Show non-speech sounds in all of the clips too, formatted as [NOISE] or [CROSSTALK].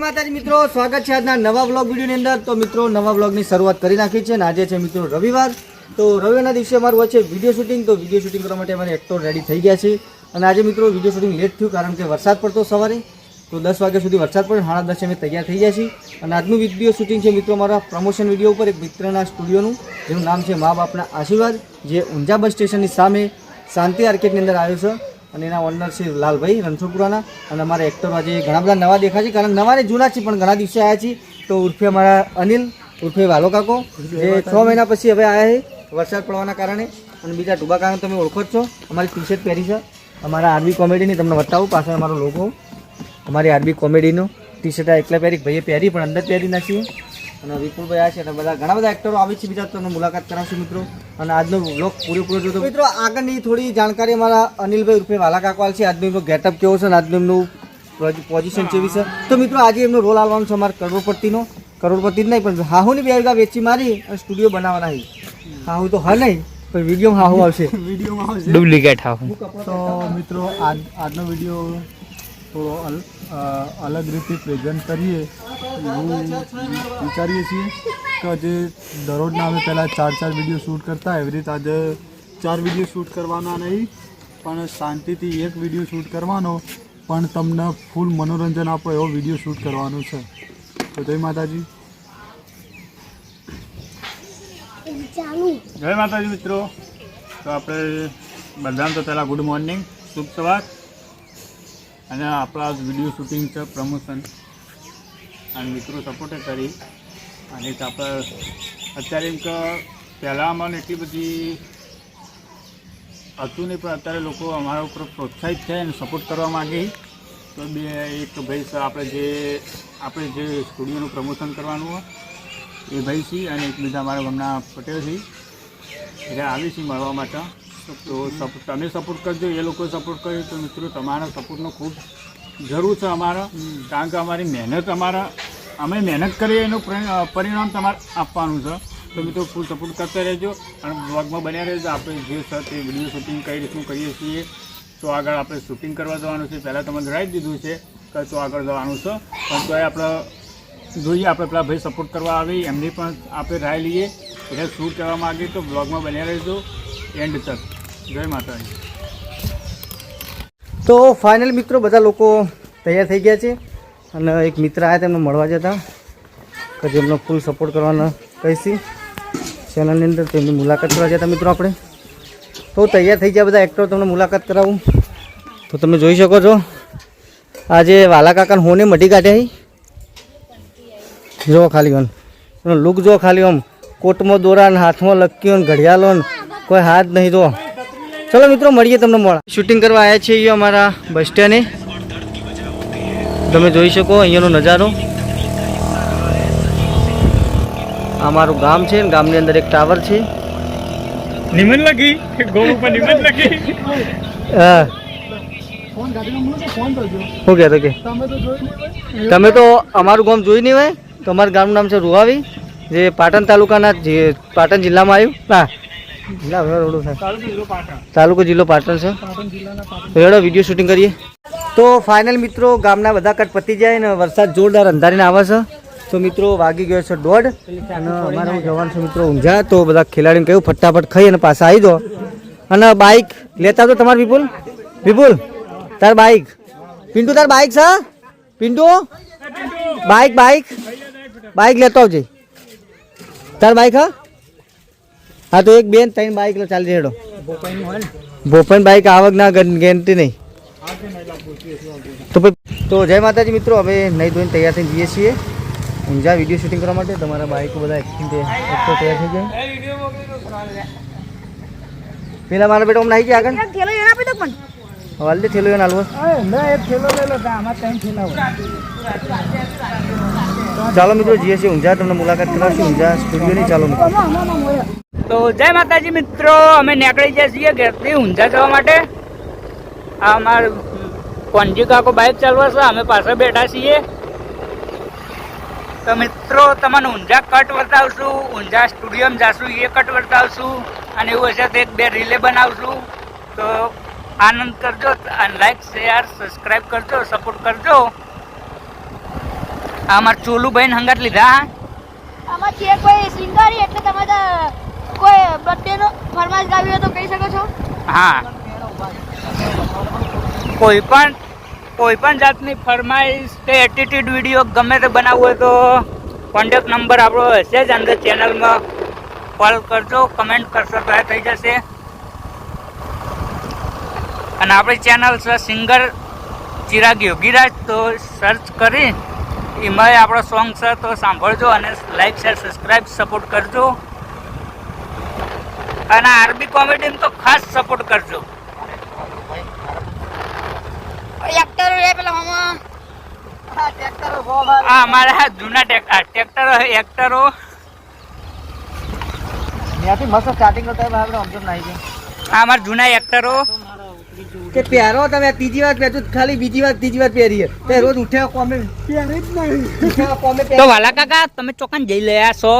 મિત્રો, સ્વાગત છે આજના નવા બ્લોગ વિડીયોની અંદર. તો મિત્રો, નવા વ્લોગની શરૂઆત કરી નાખી છે અને આજે છે મિત્રો રવિવાર. તો રવિવારના દિવસે અમારું વચ્ચે વીડિયો શૂટિંગ તો વીડિયો શૂટિંગ કરવા માટે અમારે એક્ટર રેડી થઈ ગયા છે અને આજે મિત્રો વીડિયો શૂટિંગ લેટ થયું કારણ કે વરસાદ પડતો સવારે. તો દસ વાગ્યા સુધી વરસાદ પડે સાડા દસે અમે તૈયાર થઈ ગયા છીએ. અને આજનું વીડિયો શૂટિંગ છે મિત્રો અમારા પ્રમોશન વીડિયો ઉપર, એક મિત્રના સ્ટુડિયોનું જેનું નામ છે મા બાપના આશીર્વાદ, જે ઊંઝા બસ સ્ટેશનની સામે શાંતિ આર્કેટની અંદર આવ્યો છે. અને એના ઓનર છે લાલભાઈ રણછોડપુરાના. અને અમારા એક્ટર આજે ઘણા બધા નવા દેખાય છે, કારણ નવા ને જૂના છે પણ ઘણા દિવસે આવ્યા છીએ. તો ઉર્ફે અમારા અનિલ, ઉર્ફે વાલો કાકો, જે છ મહિના પછી હવે આવ્યા છે, વરસાદ પડવાના કારણે. અને બીજા ડૂબા કારણે તમે ઓળખો જ છો. અમારી ટી શર્ટ પહેરી છે. અમારા આરબી કોમેડીની તમને બતાવું, પાછળ અમારો લોકો અમારી આરબી કોમેડીનો ટી શર્ટ એકલા પહેરી, ભાઈએ પહેરી, પણ અંદર પહેરી નાખીએ અને વિપુલભાઈ આ છે અને બધા ઘણા બધા એક્ટરો આવે છે. બીજા તમને મુલાકાત કરાવશું મિત્રો. અને આજનો બ્લોગ પૂરેપૂરો જોતો મિત્રો આગળની થોડી જાણકારી અમારા અનિલભાઈ રૂપે વાલા કાકવાલ છે. આજનો એમનો ગેટઅપ કેવો છે અને આજનું એમનું પોઝિશન કેવી છે? તો મિત્રો આજે એમનો રોલ આવવાનો છે અમારા કરોડપતિનો. કરોડપતિ જ નહીં પણ હાહુની બે વીઘા વેચી મારી અને સ્ટુડિયો બનાવવાના છે. હાહુ તો હા નહીં પણ વીડિયો હાહુ આવશે. [LAUGHS] Video duplicate હાહુ. તો મિત્રો આજ આજનો વીડિયો થોડો અલગ રીતે પ્રેઝન્ટ કરીએ એવું વિચારીએ છીએ. કે જે દરરોજના અમે પહેલાં ચાર ચાર વીડિયો શૂટ કરતા. એવી રીતે આજે ચાર વીડિયો શૂટ કરવાના નહીં પણ શાંતિથી એક વીડિયો શૂટ કરવાનો. પણ તમને ફૂલ મનોરંજન આપો એવો વીડિયો શૂટ કરવાનો છે. તો જય માતાજી. જય માતાજી મિત્રો. તો આપણે બધાને તો પહેલાં ગુડ મોર્નિંગ શુભ સવાર. અને આપણા વીડિયો શૂટિંગ છે પ્રમોશન અને મિત્રો સપોર્ટ કરી. અને આપણે અત્યારે એમ કે પહેલાં અમને એટલી બધી હતું નહીં, પણ અત્યારે લોકો અમારા ઉપર પ્રોત્સાહિત છે અને સપોર્ટ કરવા માગે તો બે, એક ભાઈ આપણે જે આપણે જે સ્ટુડિયોનું પ્રમોશન કરવાનું હોય, એ ભાઈ છે અને એક બીજા અમારા ગામના પટેલ છે. એટલે આવી છે મળવા માટે. તો તમે સપોર્ટ કરજો એ લોકો સપોર્ટ કરજો તો મિત્રો તમારા સપોર્ટનો ખૂબ જરૂર છે અમારા. કારણ કે અમારી મહેનત અમારા અમે મહેનત કરીએ એનું પરિણામ તમારે આપવાનું છે. તો મિત્રો ફૂલ સપોર્ટ કરતા રહેજો અને બ્લોગમાં બન્યા રહેજો. આપણે જે છે તે વીડિયો શૂટિંગ કઈ રીતનું કરીએ છીએ તો આગળ આપણે શૂટિંગ કરવા જવાનું છે. પહેલાં તમે જણાવી દીધું છે કે તો આગળ જવાનું છે. પણ તોય આપણે જોઈએ આપણે પેલા ભાઈ સપોર્ટ કરવા આવી એમની પણ આપણે રાય લઈએ. એટલે શું કહેવા માગીએ તો બ્લોગમાં બન્યા રહેજો. એન્ડ તક. જય માતાજી. તો ફાઇનલ મિત્રો બધા લોકો તૈયાર થઈ ગયા છે અને એક મિત્ર આવ્યા તેમને મળવા જતા કે જેમનો ફૂલ સપોર્ટ કરવાનો કહીશી ચેનલની અંદર તેમની મુલાકાત કરવા જતા મિત્રો આપણે. તો તૈયાર થઈ ગયા બધા એક્ટરો તમને મુલાકાત કરાવું. તો તમે જોઈ શકો છો, આજે વાલા કાકાને હોને મઢી કાઢ્યા જો ખાલી આમ એનો લુક જો ખાલી આમ કોટમાં દોરા હાથમાં લક્કીઓ ઘડિયાળો કોઈ હાથ નહીં જો. ચલો મિત્રો મળીએ તમને મળા શૂટિંગ કરવા આવ્યા છીએ અહીંયા અમારા બસ સ્ટેન્ડે. તમે જોઈ શકો અહીંયાનો નજારો. આ મારું ગામ છે ગામની અંદર એક ટાવર છે. નિમન ઉપર નિમન હા ફોન ગાડીમાં ફોન કરજો શું કહેતો કે તમે તો જોઈ નહીં તમે તો અમારું ગામ જોઈ નહીં હોય. તો અમારું ગામનું નામ છે રૂવાવી જે પાટણ તાલુકાના જે પાટણ જિલ્લામાં આવ્યું. ના તાલુકો જિલ્લો પાટણ. છે. હેડો વીડિયો શૂટિંગ કરીએ. તો ફાઇનલ મિત્રો ગામના બધા કટ પતી જાય ને વરસાદ જોરદાર અંધારીને આવે છે. તો મિત્રો વાગી ગયો છે દોઢ. અને અમારે જવાનું છે મિત્રો ઊંઝા. તો બધા ખેલાડીને કહ્યું ફટાફટ ખાઈ અને પાછા આવી દો અને બાઇક લેતા તો તમારે વિપુલ. વિપુલ તાર બાઇક પિન્ટુ તાર બાઇક છે? પિન્ટુ? બાઇક બાઇક બાઇક લેતો આવજે. તાર બાઇક હા? હા તો એક બેન ત્રણ બાઇક લો ચાલી રેડો. ભોપાઈ બાઈક આવક ના ગેરંટી નહીં. તો તો જય માતાજી મિત્રો હવે નહીં ધોઈને તૈયાર થઈને જઈએ છીએ. ઊંઝા વીડિયો શૂટિંગ કરવા માટે તમારા બાઈકો બધા એક્ટિંગ તૈયાર થઈ જાય પેલા મારા બેટા હમણાં આવી ગયા આગળ? થેલો એના આપી દો પણ વાલદે થેલો એને હાલવો. ના એક થેલો લઈ લો આમાં ત્રણ થેલા ચાલો મિત્રો જીએસી ઊંઝા તમને મુલાકાત કરાવશું. ઊંઝા સ્ટુડિયોની ચાલો મિત્રો. તો જય માતાજી મિત્રો, અમે નીકળી જાય છીએ ઘેરથી ઊંઝા જવા માટે. આ અમાર કોનજી કાકો બાઇક ચાલવા છે, અમે પાછળ બેઠા છીએ. તો મિત્રો, તમને ઊંઝા કટ વર્તાવશું ઊંઝા સ્ટુડિયોમાં જાશું, એ કટ વર્તાવશું અને એવું હશે તો એક બે રીલે બનાવશું. તો આનંદ કરજો લાઈક શેર સબસ્ક્રાઈબ કરજો સપોર્ટ કરજો. આ ચોલું ચોલુભાઈ હંગાત લીધા આમાં એટલે તમે તો કોઈ બર્થડેનો ફરમાઈશ ગાવી હોય તો કહી શકો છો? હા. કોઈ પણ કોઈ પણ જાતની ફરમાઈશ કે એટીટ્યુડ વીડિયો ગમે તે બનાવવો હોય તો કોન્ટેક્ટ નંબર આપણો હશે જ અંદર ચેનલમાં કોલ કરજો કમેન્ટ કરશો, તો એ થઈ જશે. અને આપણી ચેનલ છે સિંગર ચિરાગ યોગીરાજ, તો સર્ચ કરી એમાં આપણો સોંગ છે તો સાંભળજો અને લાઈક શેર સબસ્ક્રાઈબ સપોર્ટ કરજો. અને આરબી કોમેડીમાં તો ખાસ સપોર્ટ કરજો. એક્ટર રે પેલા મામા. આ અમારા જૂના ટેક- ટ્રેક્ટરો એક્ટરો ત્યાંથી મસ્ત સ્ટાર્ટિંગ નો ટાઈમ આપણે સમજો નાઈ ગયો આ અમારા જૂના એક્ટરો કે પહેરો તમે ત્રીજી વાર પહેરજો ખાલી બીજી વાર ત્રીજી વાર પહેરીએ. તે રોજ ઉઠ્યા કોમે. પહેરી જ નહીં તો વાલા કાકા તમે ચોકન જઈ લયા છો?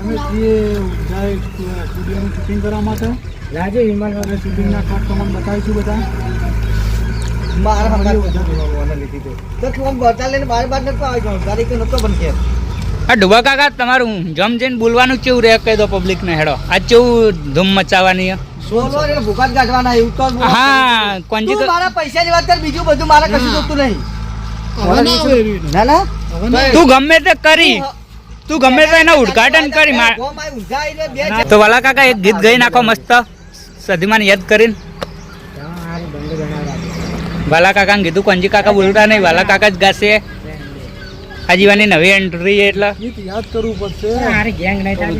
અમે છીએ ઊંઝા સ્ટુડિયોનું શૂટિંગ કરવા માટે. રાજે વિમાન શૂટિંગના કાટ તમને બતાવીશું બધા. મારા હમણાં બધા બોલાવવાના લીધી તો. તો તું બતા લઈને બાર બાર નતો આવી જાવ તારી નતો બન કે? આ ડુબા કાકા તમારું જમ જઈને બોલવાનું કેવું રહે કહી દો પબ્લિક ને હેડો. આ કેવું ધૂમ મચાવવાની ભૂખા કાઢવાના એવું તો હા કોંજી તું મારા પૈસાની વાત કર બીજું બધું મારે કશું જોતું નહીં. ના ના. તું ગમે તે કરી. તું ગમે તો એના ઉદઘાટન કરી માર છે. તો વાલા કાકા એક ગીત ગઈ નાખો મસ્ત સધીમાને યાદ કરીને. વાલા કાકાને કીધું કોંજી કાકા બોલતા નહીં વાલા કાકા જ ગાશે. આજીવાની નવી એન્ટ્રી એટલે. ગીત યાદ કરવું પડશે.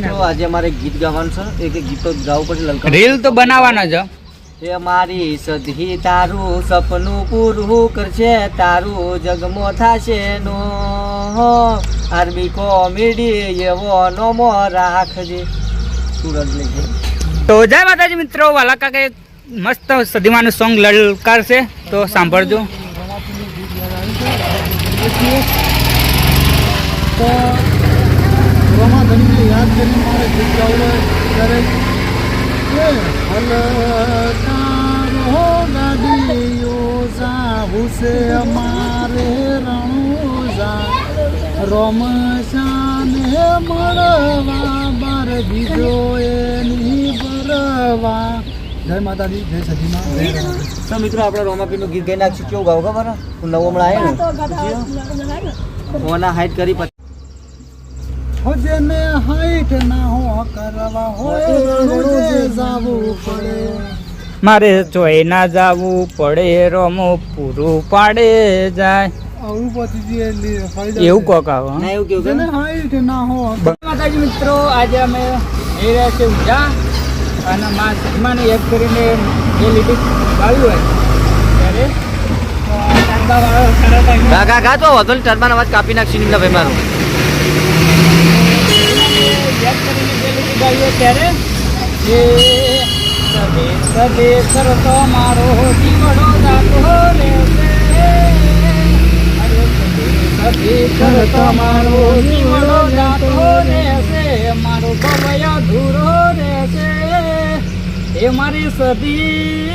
તો આજે મારે ગીત ગાવાનું છે. એક એક ગીત તો ગાવું પડશે લલકા રીલ તો બનાવવાનો જ એ મારી સધી તારું સપનું પૂરું કરશે તારું જગમો થાશે નો આરબી કોમેડી એવો નોમો રાખજે. સુરત લેજે તો જય માતાજી મિત્રો વાલા કાકે મસ્ત સદીમાનું સોંગ લલકાર છે તો સાંભળજો. તો રમાધનને યાદ કરી મારે ગાવું હોય હલકારો ગાડીઓ અમારે રણુજા રોમશાને મળવા બાર બીજો એની બરવા જય માતાજી જય સજીમાં. તો મિત્રો આપણે રોમાપીનું ગીત ગાઈ નાખશું. કેવું ગાવ ખબર? હું નવો હમણાં આવ્યો ને? ઓના હાઈટ કરી પછી હો જેને હાઈટ ના હો કરવા હોય રોજે જાવું પડે. મારે જોઈ ના જાવું પડે રોમો પૂરું પાડે જાય. જે એવું કહો કોક આવો ના એવું કેવું કે ના હો. માતાજી મિત્રો આજે અમે એ રહ્યા છીએ ઉજા અને મા સદમાને યાદ કરીને જે લીટી આવ્યું હોય. ત્યારે ગા તો વધુ ટર્બાન અવાજ કાપી નાખશે નિમલા ભાઈ મારો. યાદ કરીને જે લીટી ગાવી ત્યારે એ સદે સદે સરતો મારો જીવડો સદે સદે મારો જીવડો જાતો રહેશે મારો ગવયો ધૂરો રહેશે એ મારી સદી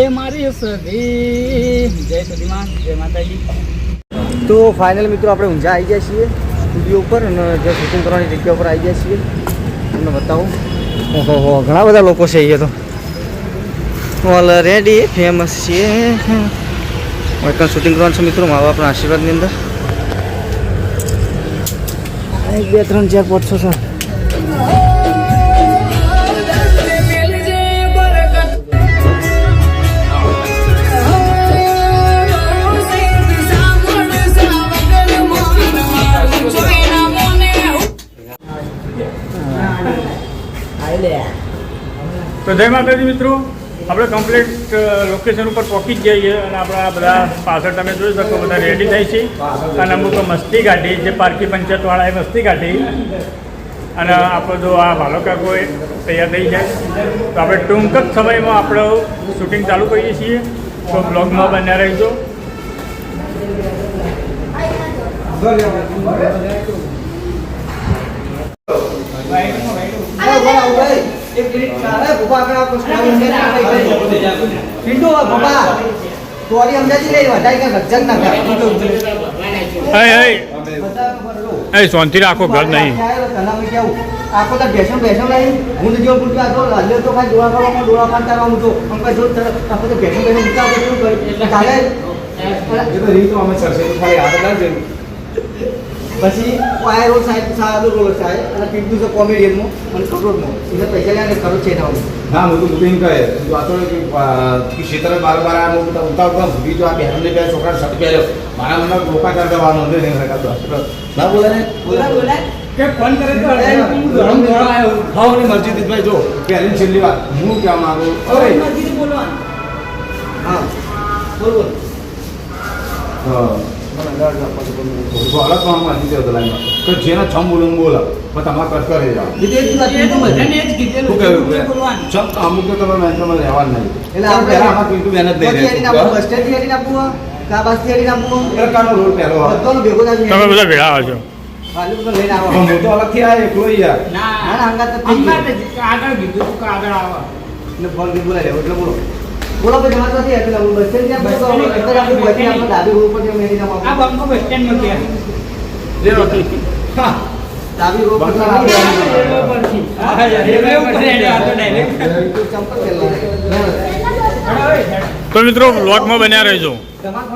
એ મારી સદી. જય સદીમાં જય માતાજી. તો ફાઇનલ મિત્રો આપણે ઊંઝા આવી ગયા છીએ સ્ટુડિયો ઉપર અને જે શૂટિંગ કરવાની જગ્યા ઉપર આવી ગયા છીએ. તમને બતાવો. ઓહો હો ઘણા બધા લોકો છે અહીંયા તો. ઓલરેડી ફેમસ છીએ વૈકન શૂટિંગ કરવાનું છે મિત્રો મા બાપના આશીર્વાદની અંદર. એક બે ત્રણ ચાર પાંચ છ સાત તો જય માતાજી મિત્રો. આપણે કમ્પ્લીટ લોકેશન ઉપર પહોંચી જ જઈએ અને આપણા બધા પાછળ તમે જોઈ શકો, બધા રેડી થાય છે. અને અમુક મસ્તી કાઢી, જે પારકી એ મસ્તી કાઢી. અને આપણો જો આ ભાલો કાકો એ તૈયાર થઈ જાય. તો આપણે ટૂંક જ સમયમાં આપણો શૂટિંગ ચાલુ કરીએ છીએ. તો બ્લોગમાં બન્યા રહીજો. પિન્ટુ બાબા તોરી સમજાજી લઈ વધારે કે ગજન ના કર હે, હે. એ શાંતિ રાખો ઘર નહીં. આખો તો બેસન બેસન નહીં હું તો જેવો પૂછ્યું આ તો લાલ્યો તો ખાલી ડોળા કરવામાં ડોળા પાન તારવાનું તો આમ કાંઈ જો આખો તો બેસન બેસન મૂકતા કેવું કરે. એ તો રીત અમે સરસે તો ખાલી ના જઈને પછી વાય રોડ સાહેબ સારું રોડ સાહેબ અને પીપલું છે કોમેડિયનમાં અને કરોડમાં એટલે પૈસા લઈને ખરો છે એના ના હું તો બુકિંગ કહે તું આ તો કે, અ, કે ક્ષેત્ર બાર બાર આ હું ઉતા ઉતા ઉતા ભૂલી જો આ બહેનને બે છોકરા શર્ટ પહેર્યો. મારા મને રોકા કરી દેવાનો છે નહીં કરતો ના બોલે ને? કે ફોન કરે તો ભાવની મસ્જિદ ભાઈ જો. પહેલી છેલ્લી વાત હું કહેવા માંગુ ઓય હા. બોલ બોલ. હા. લાઈનમાં. કે જેને છમ બોલું બોલો પણ તમારે કટ કરે જાઓ કીધી. કે અમુક તો તમે મેન્ટરમાં રહેવાનું નહીં એટલે આપણે આમાં બેન જ નહીં આપવું, રહેતું. બસ સ્ટેન્ડથી આપવું, કા. પ્રકારનો રોડ પહેલો હોય. ભેગો તમે બધા ભેળા છો લઈને આવો. ગઈ. આગળ કીધું કે આગળ આવો એટલે ફોન કીધું એટલે બોલો. બોલો ભાઈ, જમાત નથી, એટલે હું બસ સ્ટેન્ડ તો બસ સ્ટેન્ડ એટલે આપણે બસથી આપણે ડાબી રોડ પર જઈને હેડીને આ બંકો બસ સ્ટેન્ડમાં ગયા હા. ડાબી રોડ પર આવી જઈને પર આપવું. હા, રેલવે ઉપર છે, આ તો ડાયરેક્ટ ચંપલ પહેરલા. તો મિત્રો બ્લોગમાં બન્યા રહેજો. તમારા